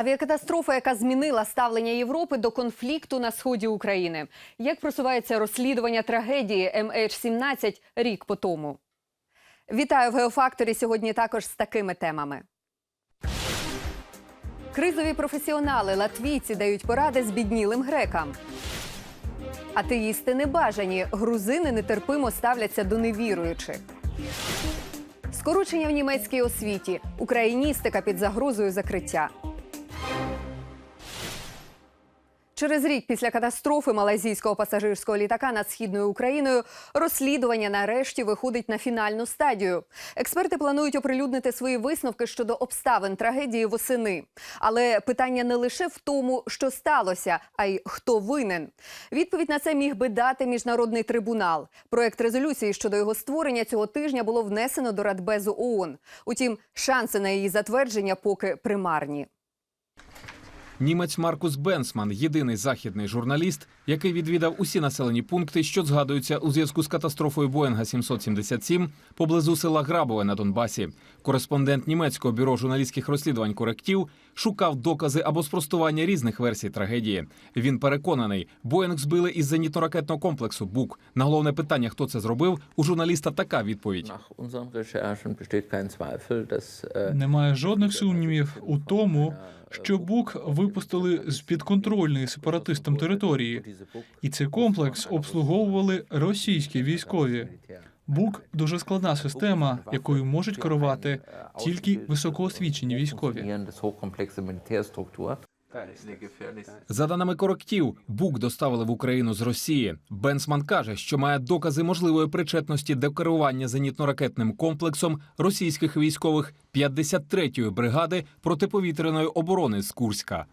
Авіакатастрофа, яка змінила ставлення Європи до конфлікту на сході України. Як просувається розслідування трагедії MH17 рік по тому? Вітаю в Геофакторі сьогодні також з такими темами. Кризові професіонали латвійці дають поради збіднілим грекам. Атеїсти небажані, грузини нетерпимо ставляться до невіруючих. Скорочення в німецькій освіті, україністика під загрозою закриття. Через рік після катастрофи малайзійського пасажирського літака над східною Україною розслідування нарешті виходить на фінальну стадію. Експерти планують оприлюднити свої висновки щодо обставин трагедії восени. Але питання не лише в тому, що сталося, а й хто винен. Відповідь на це міг би дати міжнародний трибунал. Проект резолюції щодо його створення цього тижня було внесено до Радбезу ООН. Утім, шанси на її затвердження поки примарні. Німець Маркус Бенсман єдиний західний журналіст, який відвідав усі населені пункти, що згадуються у зв'язку з катастрофою Боїнга 777 поблизу села Грабове на Донбасі. Кореспондент німецького бюро журналістських розслідувань коректів шукав докази або спростування різних версій трагедії. Він переконаний, Боїнг збили із зенітно-ракетного комплексу БУК. На головне питання, хто це зробив, у журналіста така відповідь. Äh, Немає жодних сумнівів у тому, що БУК випустили з підконтрольної сепаратистам території, і цей комплекс обслуговували російські військові. БУК дуже складна система, якою можуть керувати тільки високоосвічені військові. За даними коректів, БУК доставили в Україну з Росії. Бенсман каже, що має докази можливої причетності до керування зенітно-ракетним комплексом російських військових 53-ї бригади протиповітряної оборони з Курська.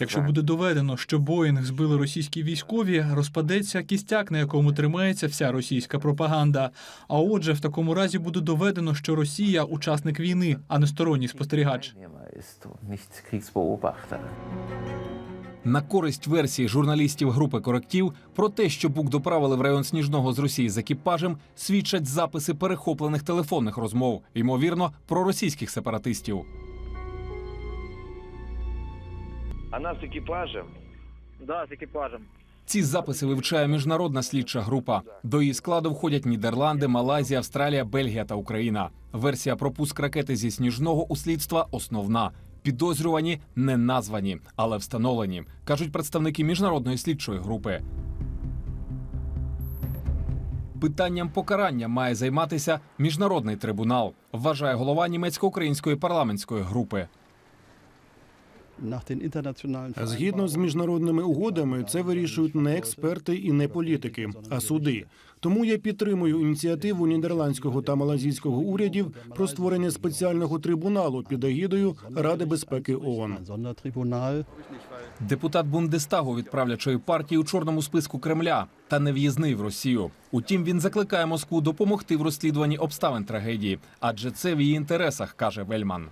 Якщо буде доведено, що Боїнг збили російські військові, розпадеться кістяк, на якому тримається вся російська пропаганда. А отже, в такому разі буде доведено, що Росія учасник війни, а не сторонній спостерігач. На користь версії журналістів групи коректів про те, що БУК доправили в район Сніжного з Росії з екіпажем, свідчать записи перехоплених телефонних розмов, ймовірно, про російських сепаратистів. Она с экипажем. Да, з екіпажем. Ці записи вивчає міжнародна слідча група. До її складу входять Нідерланди, Малайзія, Австралія, Бельгія та Україна. Версія про пуск ракети зі сніжного у слідства основна. Підозрювані не названі, але встановлені, кажуть представники міжнародної слідчої групи. Питанням покарання має займатися міжнародний трибунал, вважає голова німецько-української парламентської групи. Згідно з міжнародними угодами, це вирішують не експерти і не політики, а суди. Тому я підтримую ініціативу нідерландського та малазійського урядів про створення спеціального трибуналу під егідою Ради безпеки ООН. Депутат Бундестагу від правлячої партії у чорному списку Кремля та не в'їзний в Росію. Утім, він закликає Москву допомогти в розслідуванні обставин трагедії, адже це в її інтересах, каже Вельман.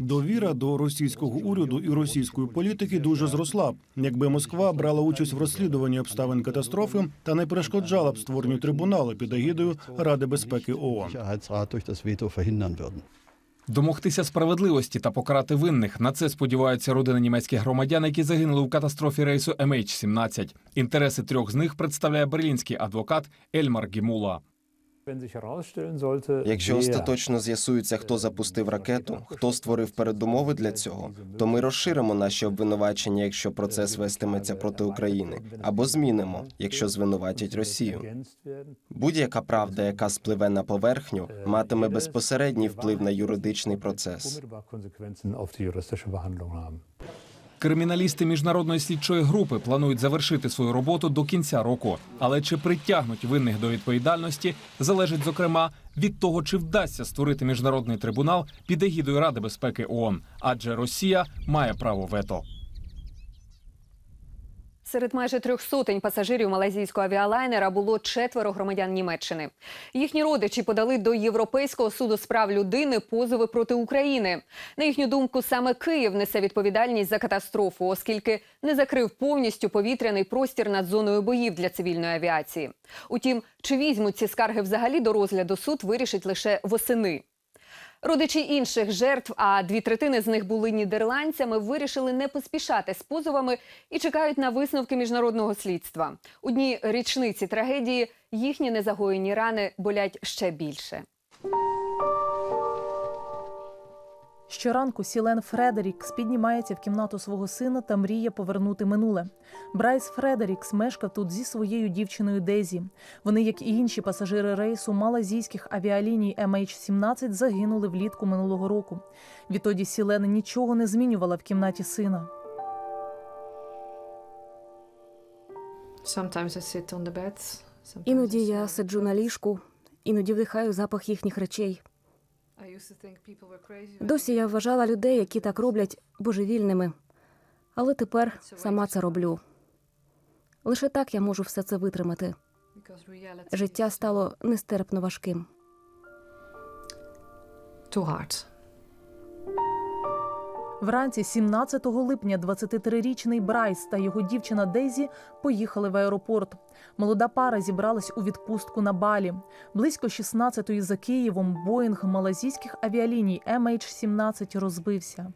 Довіра до російського уряду і російської політики дуже зросла. б, Якби Москва брала участь в розслідуванні обставин катастрофи та не перешкоджала б створенню трибуналу під егідою Ради безпеки ООН. Домогтися справедливості та покарати винних на це сподіваються родини німецьких громадян, які загинули у катастрофі рейсу MH17. Інтереси трьох з них представляє берлінський адвокат Ельмар Гімула. Якщо остаточно з'ясується, хто запустив ракету, хто створив передумови для цього, то ми розширимо наші обвинувачення, якщо процес вестиметься проти України, або змінимо, якщо звинуватять Росію. Будь-яка правда, яка спливе на поверхню, матиме безпосередній вплив на юридичний процес. Криміналісти міжнародної слідчої групи планують завершити свою роботу до кінця року. Але чи притягнуть винних до відповідальності, залежить зокрема від того, чи вдасться створити міжнародний трибунал під егідою Ради безпеки ООН. Адже Росія має право вето. Серед майже трьох сотень пасажирів малайзійського авіалайнера було четверо громадян Німеччини. Їхні родичі подали до Європейського суду з прав людини позови проти України. На їхню думку, саме Київ несе відповідальність за катастрофу, оскільки не закрив повністю повітряний простір над зоною боїв для цивільної авіації. Утім, чи візьмуть ці скарги взагалі до розгляду суд, вирішить лише восени. Родичі інших жертв, а дві третини з них були нідерландцями, вирішили не поспішати з позовами і чекають на висновки міжнародного слідства. У дні річниці трагедії їхні незагоєні рани болять ще більше. Щоранку Сілен Фредерікс піднімається в кімнату свого сина та мріє повернути минуле. Брайс Фредерікс мешкав тут зі своєю дівчиною Дезі. Вони, як і інші пасажири рейсу малазійських авіаліній MH17, загинули влітку минулого року. Відтоді Сілен нічого не змінювала в кімнаті сина. Іноді я сиджу на ліжку, іноді вдихаю запах їхніх речей. Досі я вважала людей, які так роблять, божевільними. Але тепер сама це роблю. Лише так я можу все це витримати. Життя стало нестерпно важким. Вранці 17 липня 23-річний Брайс та його дівчина Дейзі поїхали в аеропорт. Молода пара зібралась у відпустку на Балі. Близько 16-ї за Києвом Боїнг малазійських авіаліній MH17 розбився.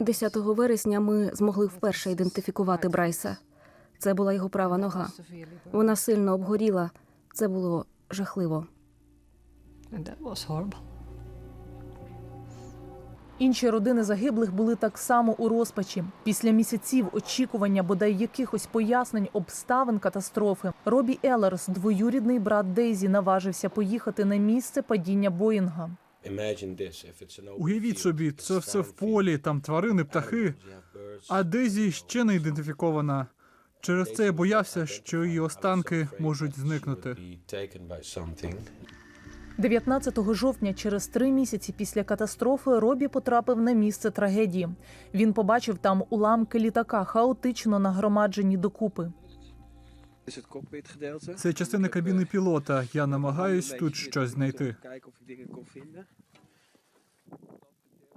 10 вересня ми змогли вперше ідентифікувати Брайса. Це була його права нога. Вона сильно обгоріла. Це було жахливо. Інші родини загиблих були так само у розпачі. Після місяців очікування бодай якихось пояснень обставин катастрофи. Робі Елерс, двоюрідний брат Дейзі, наважився поїхати на місце падіння Боїнга. Уявіть собі, це все в полі, там тварини, птахи. А Дезі ще не ідентифікована. Через це я боявся, що її останки можуть зникнути. 19 жовтня, через три місяці після катастрофи, Робі потрапив на місце трагедії. Він побачив там уламки літака, хаотично нагромаджені докупи. Це частина кабіни пілота. Я намагаюсь тут щось знайти.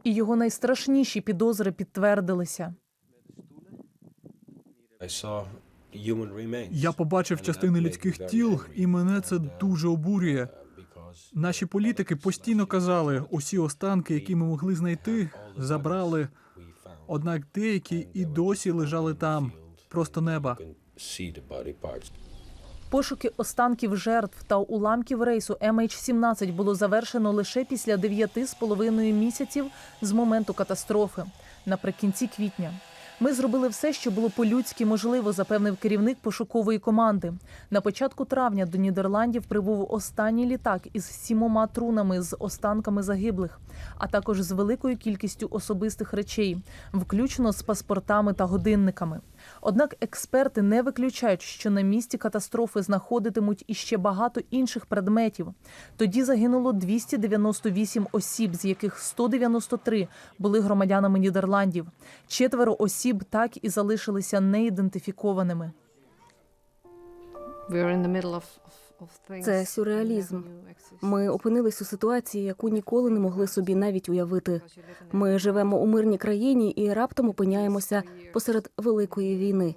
І його найстрашніші підозри підтвердилися. Я побачив частини людських тіл, і мене це дуже обурює. Наші політики постійно казали, усі останки, які ми могли знайти, забрали. Однак деякі і досі лежали там, просто неба. Пошуки останків жертв та уламків рейсу MH17 було завершено лише після дев'яти з половиною місяців з моменту катастрофи наприкінці квітня. Ми зробили все, що було по-людськи можливо, запевнив керівник пошукової команди. На початку травня до Нідерландів прибув останній літак із сімома трунами з останками загиблих, а також з великою кількістю особистих речей, включно з паспортами та годинниками. Однак експерти не виключають, що на місці катастрофи знаходитимуть іще багато інших предметів. Тоді загинуло 298 осіб, з яких 193 були громадянами Нідерландів. Четверо осіб так і залишилися неідентифікованими. Це сюрреалізм. Ми опинились у ситуації, яку ніколи не могли собі навіть уявити. Ми живемо у мирній країні і раптом опиняємося посеред великої війни.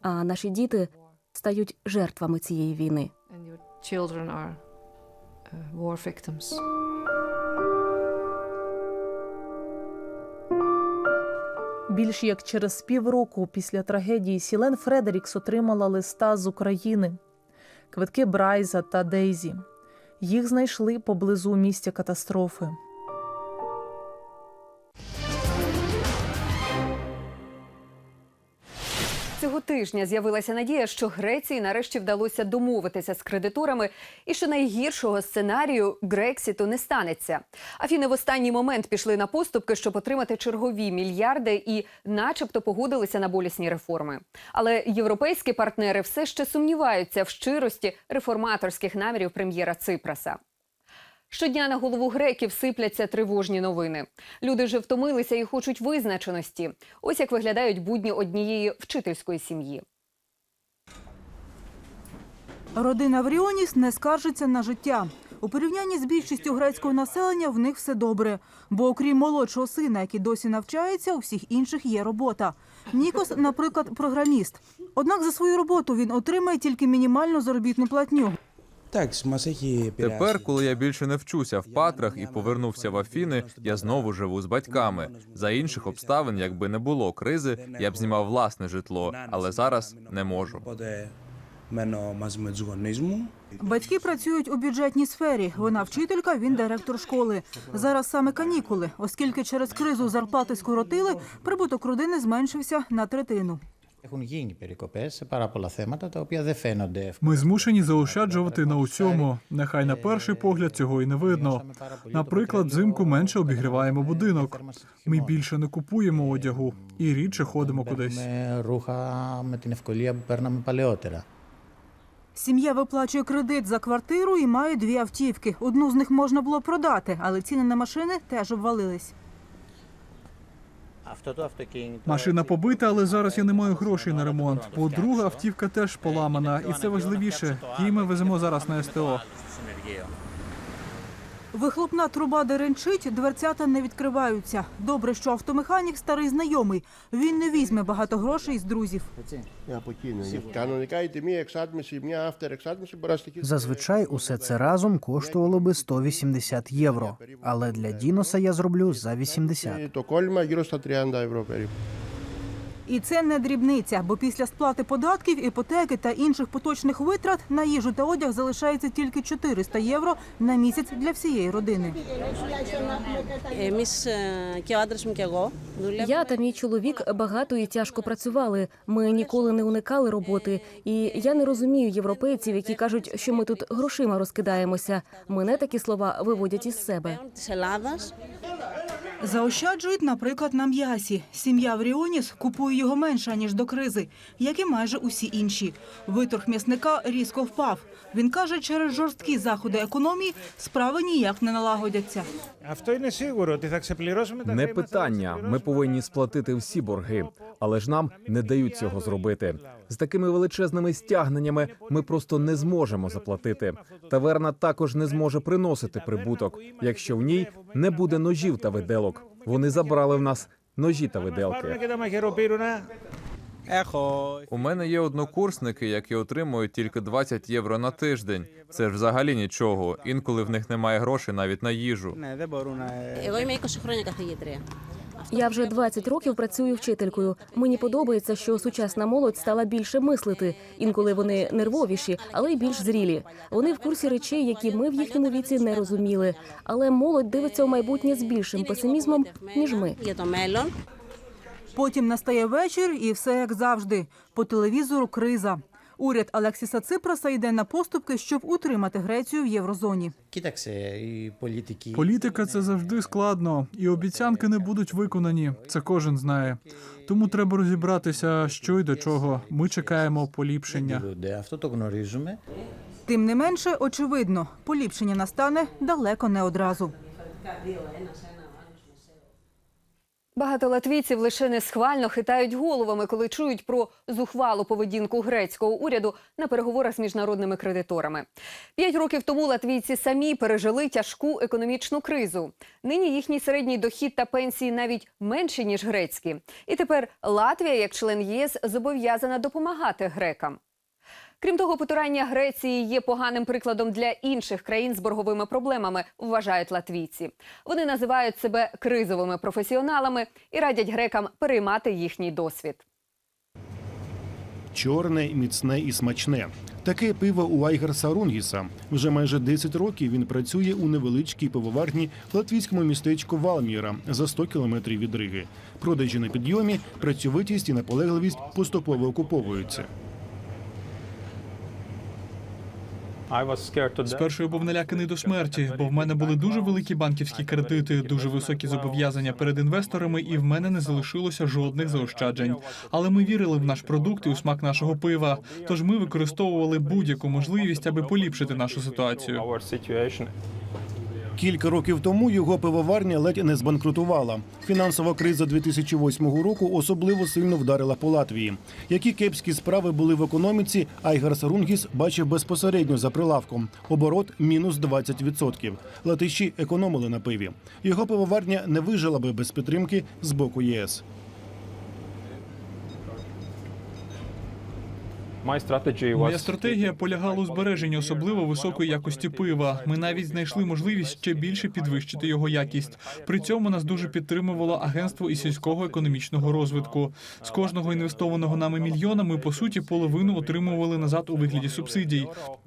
А наші діти стають жертвами цієї війни. Більш як через півроку після трагедії Сілен Фредерікс отримала листа з України, квитки Брайза та Дейзі. Їх знайшли поблизу місця катастрофи. Тижня з'явилася надія, що Греції нарешті вдалося домовитися з кредиторами, і що найгіршого сценарію Грексіту не станеться. Афіни в останній момент пішли на поступки, щоб отримати чергові мільярди, і, начебто, погодилися на болісні реформи. Але європейські партнери все ще сумніваються в щирості реформаторських намірів прем'єра Ципраса. Щодня на голову греків сипляться тривожні новини. Люди вже втомилися і хочуть визначеності. Ось як виглядають будні однієї вчительської сім'ї. Родина Вріоніс не скаржиться на життя. У порівнянні з більшістю грецького населення в них все добре. Бо окрім молодшого сина, який досі навчається, у всіх інших є робота. Нікос, наприклад, програміст. Однак за свою роботу він отримає тільки мінімальну заробітну платню. Тепер, коли я більше не вчуся в патрах і повернувся в Афіни, я знову живу з батьками. За інших обставин, якби не було кризи, я б знімав власне житло, але зараз не можу. Батьки працюють у бюджетній сфері. Вона вчителька, він директор школи. Зараз саме канікули, оскільки через кризу зарплати скоротили, прибуток родини зменшився на третину. Ми змушені заощаджувати на усьому. Нехай на перший погляд цього і не видно. Наприклад, взимку менше обігріваємо будинок. Ми більше не купуємо одягу і рідше ходимо кудись. Сім'я виплачує кредит за квартиру і має дві автівки. Одну з них можна було продати, але ціни на машини теж обвалились. Машина побита, але зараз я не маю грошей на ремонт. Бо друга автівка теж поламана, і це важливіше. Її ми веземо зараз на СТО. Вихлопна труба деренчить, дверцята не відкриваються. Добре, що автомеханік старий знайомий. Він не візьме багато грошей з друзів. Зазвичай усе це разом коштувало би 180 євро. Але для Діноса я зроблю за 80. І це не дрібниця, бо після сплати податків, іпотеки та інших поточних витрат на їжу та одяг залишається тільки 400 євро на місяць для всієї родини. Я та мій чоловік багато і тяжко працювали. Ми ніколи не уникали роботи. І я не розумію європейців, які кажуть, що ми тут грошима розкидаємося. Мене такі слова виводять із себе. Заощаджують, наприклад, на м'ясі. Сім'я Вріоніс купує його менше, ніж до кризи, як і майже усі інші. Виторг м'ясника різко впав. Він каже, через жорсткі заходи економії справи ніяк не налагодяться. Не питання. Ми повинні сплатити всі борги, але ж нам не дають цього зробити. З такими величезними стягненнями ми просто не зможемо заплатити. Таверна також не зможе приносити прибуток, якщо в ній не буде ножів та виделок. Вони забрали в нас ножі та виделки. У мене є однокурсники, які отримують тільки 20 євро на тиждень. Це ж взагалі нічого. Інколи в них немає грошей навіть на їжу. Я вже 20 років працюю вчителькою. Мені подобається, що сучасна молодь стала більше мислити. Інколи вони нервовіші, але й більш зрілі. Вони в курсі речей, які ми в їхньому віці не розуміли. Але молодь дивиться в майбутнє з більшим песимізмом ніж ми. Потім настає вечір, і все як завжди. По телевізору криза. Уряд Алексіса Ципраса йде на поступки, щоб утримати Грецію в єврозоні. Політика це завжди складно, і обіцянки не будуть виконані. Це кожен знає. Тому треба розібратися, що й до чого. Ми чекаємо поліпшення. Тим не менше, очевидно, поліпшення настане далеко не одразу. Багато латвійців лише несхвально хитають головами, коли чують про зухвалу поведінку грецького уряду на переговорах з міжнародними кредиторами. П'ять років тому латвійці самі пережили тяжку економічну кризу. Нині їхній середній дохід та пенсії навіть менші ніж грецькі. І тепер Латвія, як член ЄС, зобов'язана допомагати грекам. Крім того, потурання Греції є поганим прикладом для інших країн з борговими проблемами, вважають латвійці. Вони називають себе кризовими професіоналами і радять грекам переймати їхній досвід. Чорне, міцне і смачне. Таке пиво у Айгарса Рунгіса. Вже майже 10 років він працює у невеличкій пивоварні в латвійському містечку Валміра за 100 кілометрів від Риги. Продажі на підйомі, працьовитість і наполегливість поступово окуповуються. Спершу я був наляканий до смерті, бо в мене були дуже великі банківські кредити, дуже високі зобов'язання перед інвесторами, і в мене не залишилося жодних заощаджень. Але ми вірили в наш продукт і у смак нашого пива. Тож ми використовували будь-яку можливість, аби поліпшити нашу ситуацію. Кілька років тому його пивоварня ледь не збанкрутувала. Фінансова криза 2008 року особливо сильно вдарила по Латвії. Які кепські справи були в економіці, Айгарс Рунгіс бачив безпосередньо за прилавком. Оборот мінус 20%. Латиші економили на пиві. Його пивоварня не вижила би без підтримки з боку ЄС. Моя стратегія полягала у збереженні особливо високої якості пива. Ми навіть знайшли можливість ще більше підвищити його якість. При цьому нас дуже підтримувало агентство і сільського економічного розвитку. З кожного інвестованого нами мільйона ми по суті половину отримували назад у вигляді субсидій.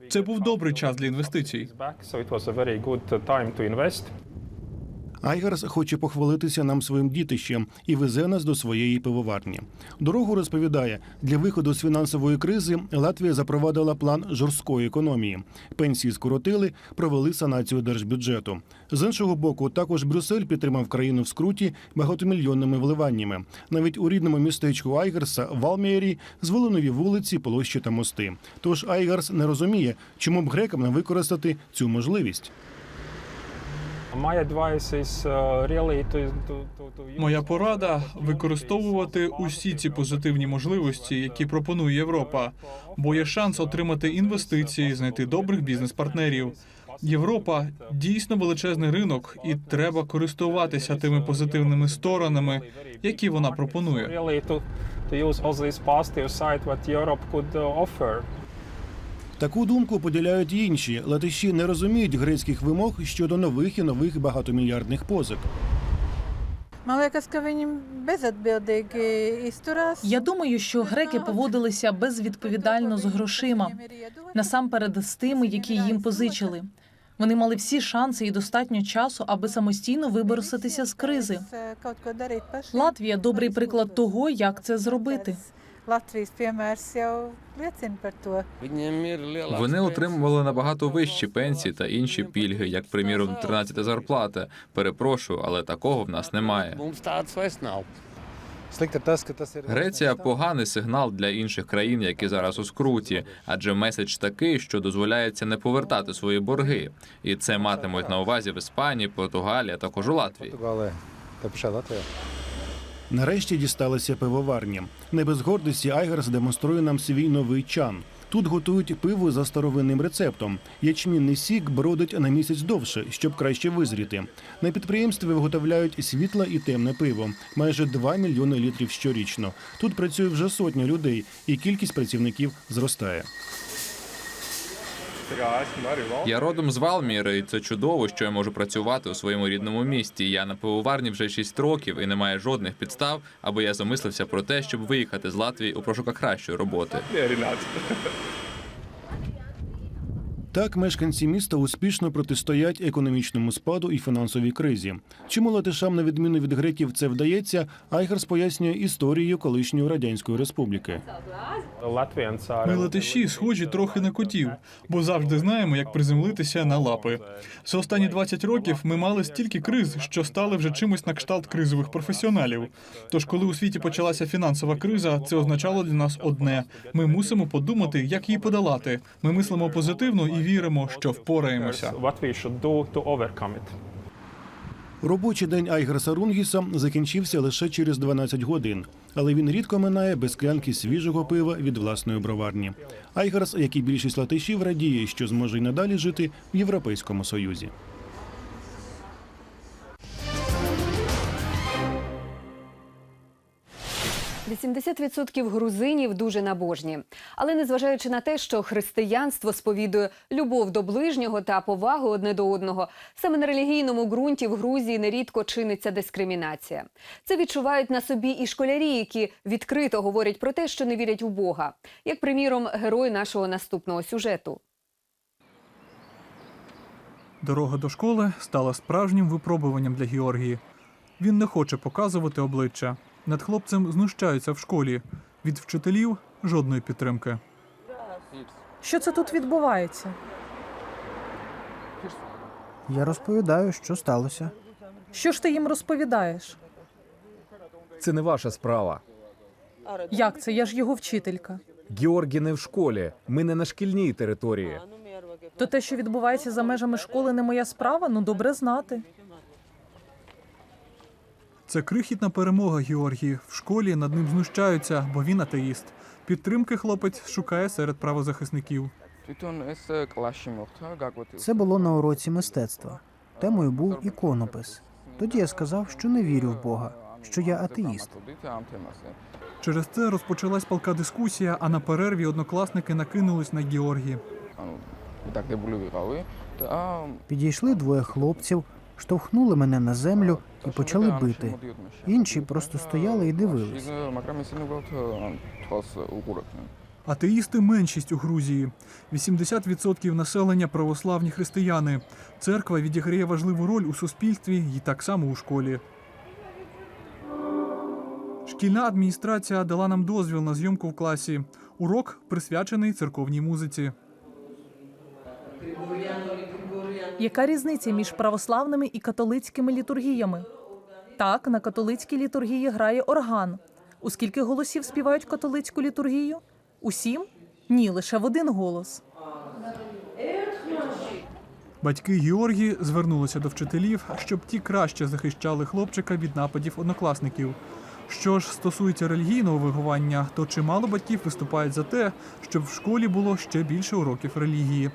Це був добрий час для інвестицій. Айгарс хоче похвалитися нам своїм дітищем і везе нас до своєї пивоварні. Дорогу розповідає, для виходу з фінансової кризи Латвія запровадила план жорсткої економії. Пенсії скоротили, провели санацію держбюджету. З іншого боку, також Брюссель підтримав країну в скруті багатомільйонними вливаннями. Навіть у рідному містечку Айгарса Валмєрі звели нові вулиці, площі та мости. Тож Айгарс не розуміє, чому б грекам не використати цю можливість. Моя порада використовувати усі ці позитивні можливості, які пропонує Європа, бо є шанс отримати інвестиції, знайти добрих бізнес-партнерів. Європа дійсно величезний ринок, і треба користуватися тими позитивними сторонами, які вона пропонує. Таку думку поділяють і інші. Латиші не розуміють грецьких вимог щодо нових і нових багатомільярдних позик. Я думаю, що греки поводилися безвідповідально з грошима, насамперед з тими, які їм позичили. Вони мали всі шанси і достатньо часу, аби самостійно виборситися з кризи. Латвія добрий приклад того, як це зробити. Вони отримували набагато вищі пенсії та інші пільги, як приміром 13 зарплата. Перепрошую, але такого в нас немає. Греція поганий сигнал для інших країн, які зараз у скруті, адже меседж такий, що дозволяється не повертати свої борги, і це матимуть на увазі в Іспанії, Португалії, а також у Латвії. Нарешті дісталися пивоварні. Не без гордості Айгарс демонструє нам свій новий чан. Тут готують пиво за старовинним рецептом. Ячмінний сік бродить на місяць довше, щоб краще визріти. На підприємстві виготовляють світле і темне пиво, майже 2 мільйони літрів щорічно. Тут працює вже сотня людей, і кількість працівників зростає. Я родом з Валміри, і це чудово, що я можу працювати у своєму рідному місті. Я на пивоварні вже 6 років і немає жодних підстав, аби я замислився про те, щоб виїхати з Латвії у пошуках кращої роботи. Так мешканці міста успішно протистоять економічному спаду і фінансовій кризі. Чому латишам, на відміну від греків, це вдається? Айгарс пояснює історією колишньої радянської республіки. Ми латиші схожі трохи на котів, бо завжди знаємо, як приземлитися на лапи. За останні 20 років ми мали стільки криз, що стали вже чимось на кшталт кризових професіоналів. Тож, коли у світі почалася фінансова криза, це означало для нас одне: ми мусимо подумати, як її подолати. Ми мислимо позитивно і віримо, що впораємося. Робочий день Айгарса Рунгіса закінчився лише через 12 годин, але він рідко минає без склянки свіжого пива від власної броварні. Айгарс, як і більшість латишів, радіє, що зможе й надалі жити в Європейському Союзі. – 80% грузинів дуже набожні. Але незважаючи на те, що християнство сповідує любов до ближнього та повагу одне до одного, саме на релігійному ґрунті в Грузії нерідко чиниться дискримінація. Це відчувають на собі і школярі, які відкрито говорять про те, що не вірять у Бога. Як, приміром, герой нашого наступного сюжету. Дорога до школи стала справжнім випробуванням для Георгії. Він не хоче показувати обличчя. Над хлопцем знущаються в школі. Від вчителів жодної підтримки. Що це тут відбувається? Я розповідаю, що сталося. Що ж ти їм розповідаєш? Це не ваша справа. Як це? Я ж його вчителька. Георгі не в школі. Ми не на шкільній території. То те, що відбувається за межами школи, не моя справа, ну добре знати. Це крихітна перемога Георгії. В школі над ним знущаються, бо він атеїст. Підтримки хлопець шукає серед правозахисників. Це було на уроці мистецтва. Темою був іконопис. Тоді я сказав, що не вірю в Бога, що я атеїст. Через це розпочалась палка дискусія, а на перерві однокласники накинулись на Георгі. Підійшли двоє хлопців, штовхнули мене на землю і почали бити. Інші просто стояли і дивились. Атеїсти меншість у Грузії. 80% населення православні християни. Церква відіграє важливу роль у суспільстві і так само у школі. Шкільна адміністрація дала нам дозвіл на зйомку в класі. Урок присвячений церковній музиці. Яка різниця між православними і католицькими літургіями? Так, на католицькій літургії грає орган. У скільки голосів співають католицьку літургію? Усім? Ні, лише в один голос. Батьки Георгії звернулися до вчителів, щоб ті краще захищали хлопчика від нападів однокласників. Що ж стосується релігійного виховання, то чимало батьків виступають за те, щоб в школі було ще більше уроків релігії.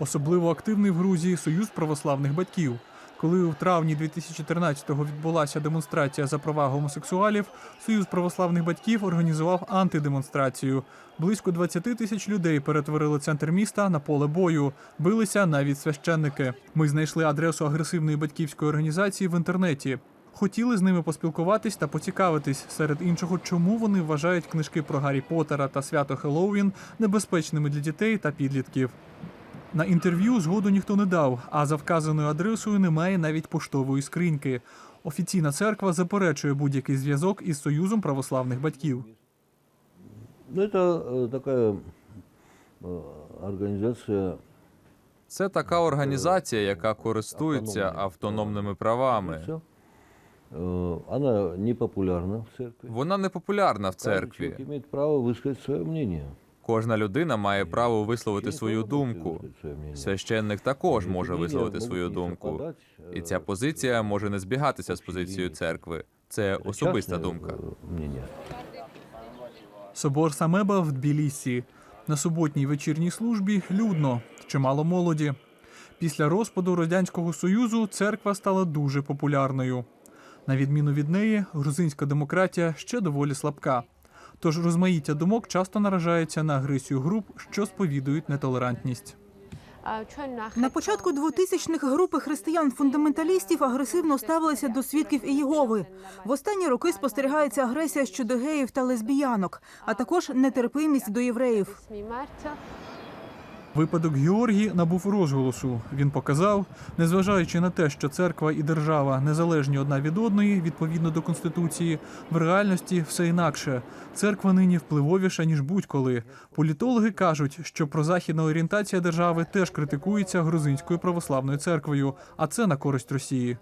Особливо активний в Грузії Союз православних батьків. Коли у травні 2014-го відбулася демонстрація за права гомосексуалів, Союз православних батьків організував антидемонстрацію. Близько 20 тисяч людей перетворили центр міста на поле бою. Билися навіть священники. Ми знайшли адресу агресивної батьківської організації в інтернеті. Хотіли з ними поспілкуватись та поцікавитись серед іншого, чому вони вважають книжки про Гаррі Поттера та свято Хеллоуін небезпечними для дітей та підлітків. На інтерв'ю згоду ніхто не дав, а за вказаною адресою немає навіть поштової скриньки. Офіційна церква заперечує будь-який зв'язок із Союзом православних батьків. Ну, это э, такая э, организация Це така організація, яка користується автономними правами. Э, Она не популярна в церкви. Вона не популярна в Каждый церкві. человек имеет право высказать свое мнение. Кожна людина має право висловити свою думку. Священник також може висловити свою думку. І ця позиція може не збігатися з позицією церкви. Це особиста думка. Собор Самеба в Тбілісі. На суботній вечірній службі людно, чимало молоді. Після розпаду Радянського Союзу церква стала дуже популярною. На відміну від неї, грузинська демократія ще доволі слабка. Тож розмаїття думок часто наражається на агресію груп, що сповідують нетолерантність. На початку 2000-х групи християн-фундаменталістів агресивно ставилися до свідків Єгови. В останні роки спостерігається агресія щодо геїв та лесбіянок, а також нетерпимість до євреїв. Випадок Георгії набув розголосу. Він показав, незважаючи на те, що церква і держава незалежні одна від одної, відповідно до конституції, в реальності все інакше. Церква нині впливовіша ніж будь-коли. Політологи кажуть, що прозахідна орієнтація держави теж критикується грузинською православною церквою, а це на користь Росії.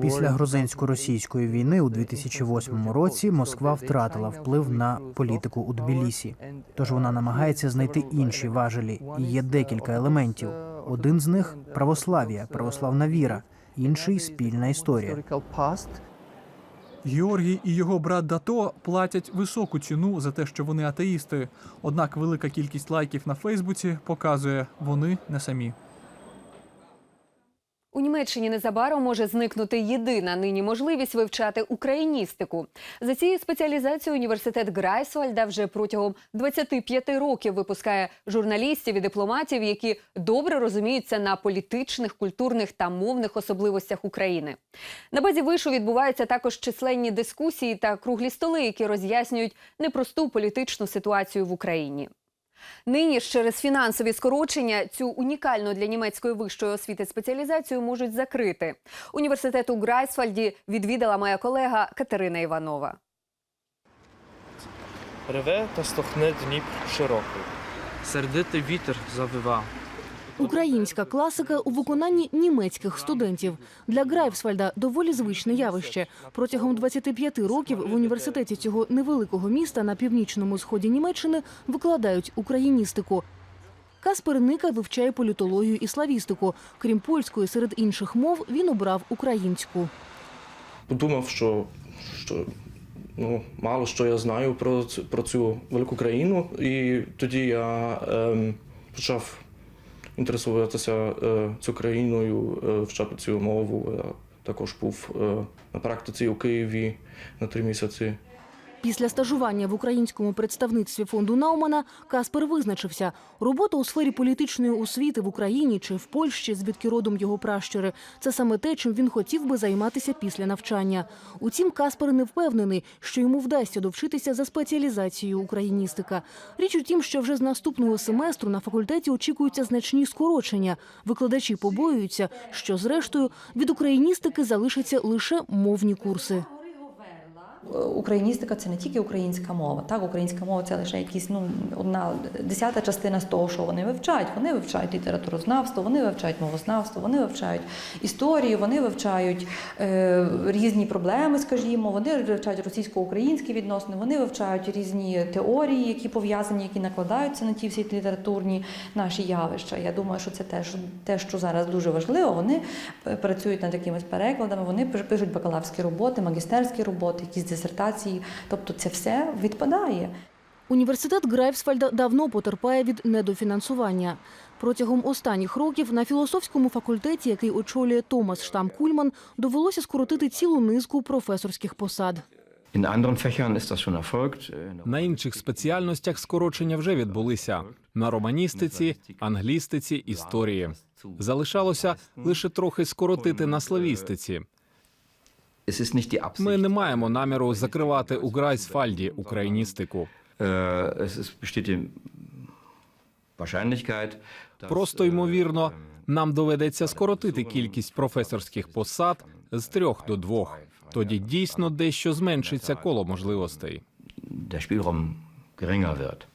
Після грузинсько-російської війни у 2008 році Москва втратила вплив на політику у Тбілісі. Тож вона намагається знайти інші важелі. І є декілька елементів. Один з них православ'я, православна віра, інший спільна історія. Георгій і його брат Дато платять високу ціну за те, що вони атеїсти. Однак велика кількість лайків на Фейсбуці показує, вони не самі. У Німеччині незабаром може зникнути єдина нині можливість вивчати україністику. За цією спеціалізацією університет Грайсвальда вже протягом 25 років випускає журналістів і дипломатів, які добре розуміються на політичних, культурних та мовних особливостях України. На базі вишу відбуваються також численні дискусії та круглі столи, які роз'яснюють непросту політичну ситуацію в Україні. Нині ж через фінансові скорочення цю унікальну для німецької вищої освіти спеціалізацію можуть закрити. Університет у Грайсфальді відвідала моя колега Катерина Іванова. Реве та стохне Дніпр широкий. Сердитий вітер завива. Українська класика у виконанні німецьких студентів для Грайфсвальда доволі звичне явище. Протягом 25 років в університеті цього невеликого міста на північному сході Німеччини викладають україністику. Каспер Ника вивчає політологію і славістику. Крім польської, серед інших мов він обрав українську. подумав, що, що ну, мало що я знаю про, про цю велику країну, і тоді я ем, почав інтересуватися е, цю країною, е, вчати цю мову. Я також був е, на практиці у Києві на три місяці. Після стажування в українському представництві фонду Наумана Каспер визначився, робота у сфері політичної освіти в Україні чи в Польщі, звідки родом його пращури, це саме те, чим він хотів би займатися після навчання. Утім, Каспер не впевнений, що йому вдасться довчитися за спеціалізацією україністика. Річ у тім, що вже з наступного семестру на факультеті очікуються значні скорочення. Викладачі побоюються, що зрештою від україністики залишаться лише мовні курси. Україністика це не тільки українська мова. Так, українська мова це лише якісь ну одна десята частина з того, що вони вивчають. Вони вивчають літературознавство, вони вивчають мовознавство, вони вивчають історію, вони вивчають е, різні проблеми, скажімо, вони вивчають російсько-українські відносини, вони вивчають різні теорії, які пов'язані, які накладаються на ті всі літературні наші явища. Я думаю, що це теж те, що зараз дуже важливо. Вони е, працюють над якимись перекладами, вони пишуть бакалаврські роботи, магістерські роботи, якісь дисертації. Тобто це все відпадає. Університет Грайфсфальда давно потерпає від недофінансування. Протягом останніх років на філософському факультеті, який очолює Томас Штам Кульман, довелося скоротити цілу низку професорських посад. На інших спеціальностях скорочення вже відбулися на романістиці, англістиці, історії. Залишалося лише трохи скоротити на славістиці. Ми не маємо наміру закривати у Грайсфальді україністику. Dass, Просто ймовірно, нам доведеться скоротити кількість професорських посад з трьох до двох. Тоді дійсно дещо зменшиться коло можливостей. der Spielraum geringer wird.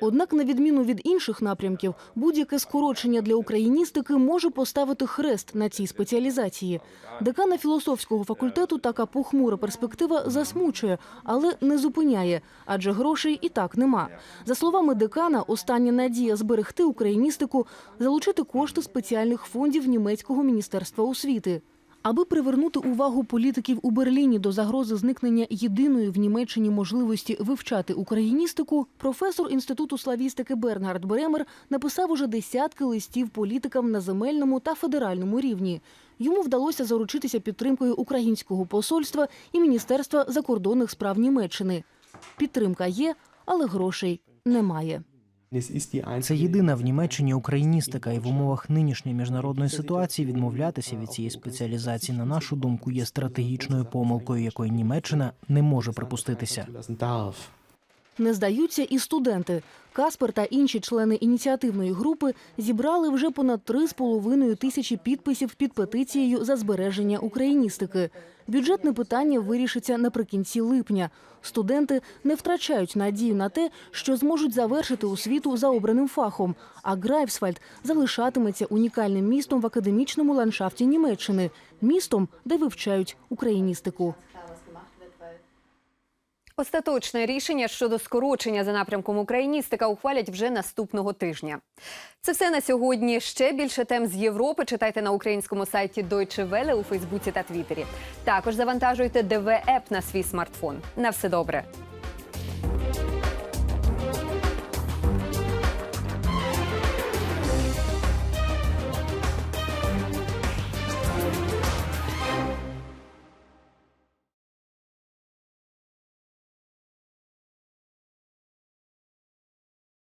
Однак, на відміну від інших напрямків, будь-яке скорочення для україністики може поставити хрест на цій спеціалізації. Декана філософського факультету така похмура перспектива засмучує, але не зупиняє, адже грошей і так нема. За словами декана, остання надія зберегти україністику залучити кошти спеціальних фондів німецького міністерства освіти. Аби привернути увагу політиків у Берліні до загрози зникнення єдиної в Німеччині можливості вивчати україністику, професор інституту славістики Бернгард Бремер написав уже десятки листів політикам на земельному та федеральному рівні. Йому вдалося заручитися підтримкою українського посольства і міністерства закордонних справ Німеччини. Підтримка є, але грошей немає. Це єдина в Німеччині україністика, і в умовах нинішньої міжнародної ситуації відмовлятися від цієї спеціалізації, на нашу думку, є стратегічною помилкою, якої Німеччина не може припуститися. Не здаються і студенти. Каспер та інші члени ініціативної групи зібрали вже понад 3,5 тисячі підписів під петицією за збереження україністики. Бюджетне питання вирішиться наприкінці липня. Студенти не втрачають надію на те, що зможуть завершити освіту за обраним фахом. А Грайфсвальд залишатиметься унікальним містом в академічному ландшафті Німеччини, містом, де вивчають україністику. Остаточне рішення щодо скорочення за напрямком україністика ухвалять вже наступного тижня. Це все на сьогодні. Ще більше тем з Європи читайте на українському сайті Deutsche Welle у Фейсбуці та Твіттері. Також завантажуйте ДВ Еп на свій смартфон. На все добре.